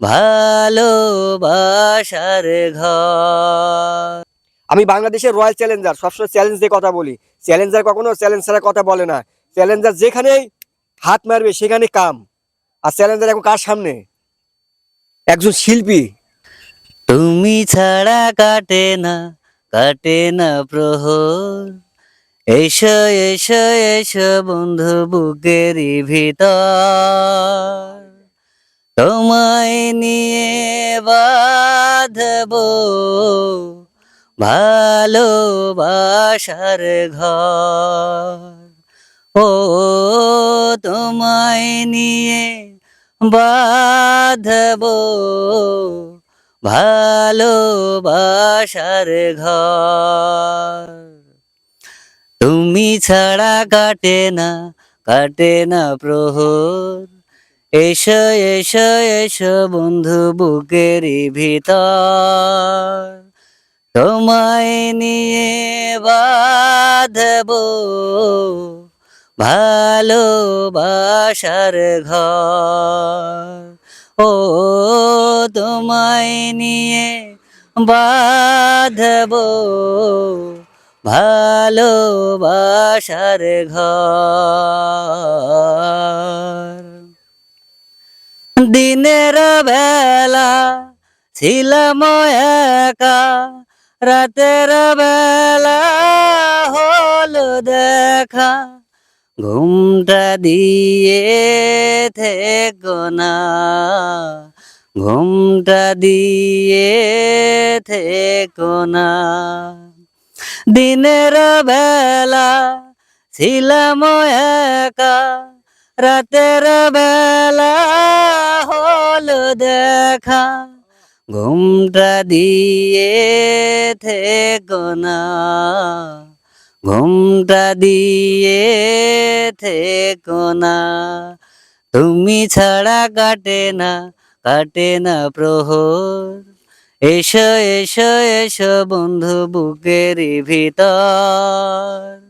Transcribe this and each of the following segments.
ভালোবাসার ঘর। আমি বাংলাদেশের রয়্যাল চ্যালেঞ্জার সবসময় চ্যালেঞ্জ দিয়ে কথা বলি। চ্যালেঞ্জার কখনো চ্যালেঞ্জ ছাড়া কথা বলে না। চ্যালেঞ্জার যেখানেই হাত মারবে সেখানে কাম। আর চ্যালেঞ্জার এখন কার সামনে? একজন শিল্পী। তুমি ছাড়া কাটে না কাটে না প্রহর। এসো এসো এসো বন্ধু বুকেরই ভিতর। তোমায় নিয়ে বাঁধব ভালোবাসার ঘর। ও তোমায় নিয়ে বাঁধব ভালোবাসার ঘর। তুমি ছাড়া কাটে না কাটে না প্রহর। এসো এসো এসো বন্ধু বুকেরই ভিতর। তোমায় নিয়ে বাঁধব ভালোবাসার ঘর। ও তোমায় নিয়ে বাঁধব ভালোবাসার ঘর। দিনের বেলা ছিলাম একা, রাতের বেলা হল দেখা। ঘুমটা দিয়ে থেকো না, ঘুমটা দিয়ে থেকো না। দিনের বেলা ছিলাম একা রাতের বেলা হল দেখা। ঘুমটা দিয়ে থেকো না। ঘুমটা দিয়ে থেকো না। তুমি ছাড়া কাটে না কাটে না প্রহর। এসো এসো এসো বন্ধু বুকের ভিতর।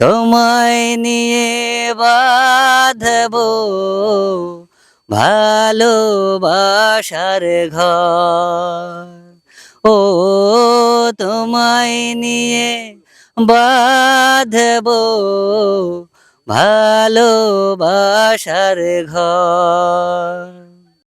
তোমায় নিয়ে বাঁধব ভালোবাসার ঘর। ও তোমায় নিয়ে বাঁধব ভালোবাসার ঘর।